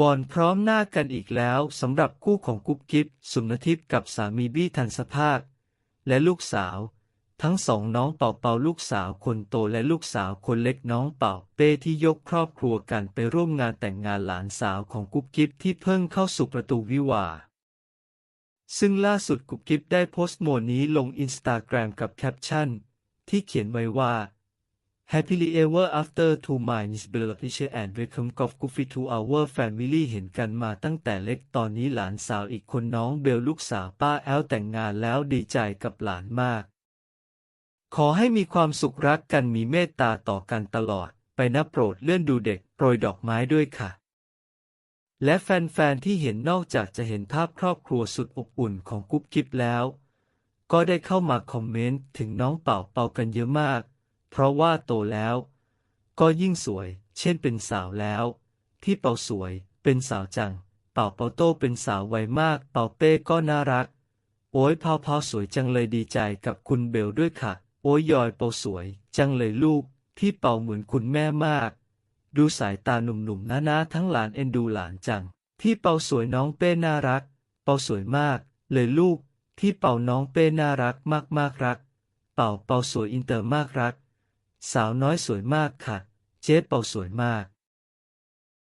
บอลพร้อมหน้ากันอีกแล้วสำหรับคู่ของกุ๊บกิ๊บสุนทิพย์กับสามีบี้ทันสภาค และลูกสาว ทั้งสองน้องเป่าเป่าลูกสาวคนโตและลูกสาวคนเล็กน้องเป่าเป้ที่ยกครอบครัวกันไปร่วมงานแต่งงานหลานสาวของกุ๊บกิ๊บที่เพิ่งเข้าสู่ประตูวิวาซึ่งล่าสุดกุ๊บกิ๊บได้โพสต์โมนี้ลงอินสตาแกรมกับแคปชั่น ที่เขียนไว้ว่า Happily ever after to my inspiration and welcome of Goofy to our family เห็นกันมาตั้งแต่เล็กตอนนี้หลานสาวอีกคนน้องเบลลูกสาวป้าแอลแต่งงานแล้วดีใจกับหลานมาก ขอให้มีความสุขรักกันมีเมตตาต่อกันตลอด ไปนะโปรดเลื่อนดูเด็กโปรยดอกไม้ด้วยค่ะ และแฟนๆที่เห็นนอกจากจะเห็นภาพครอบครัวสุดอบอุ่นของกุ๊บกิ๊บแล้ว ก็ได้เข้ามาคอมเมนต์ถึงน้องเป่าเป่ากันเยอะมาก เพราะว่าโตแล้ว ก็ยิ่งสวย เช่นเป็นสาวแล้ว ที่เป่าสวย เป็นสาวจัง เป่าเป่าโตเป็นสาววัยมาก เป่าเป้ก็น่ารัก โอ้ยพาวพาวสวยจังเลยดีใจกับคุณเบลด้วยค่ะ โอ้ยยอยเป่าสวย จังเลยลูก ที่เป่าเหมือนคุณแม่มาก ดูสายตาหนุ่มๆน้าๆทั้งหลานเอ็นดูหลานจัง ที่เป่าสวยน้องเป้น่ารัก เป่าสวยมาก เลยลูก ที่เป่าน้องเป้น่ารักมากๆรัก เป่าเป่าสวยอินเตอร์มากรัก สาวน้อยสวยมากค่ะ เจ๊เป่าสวยมาก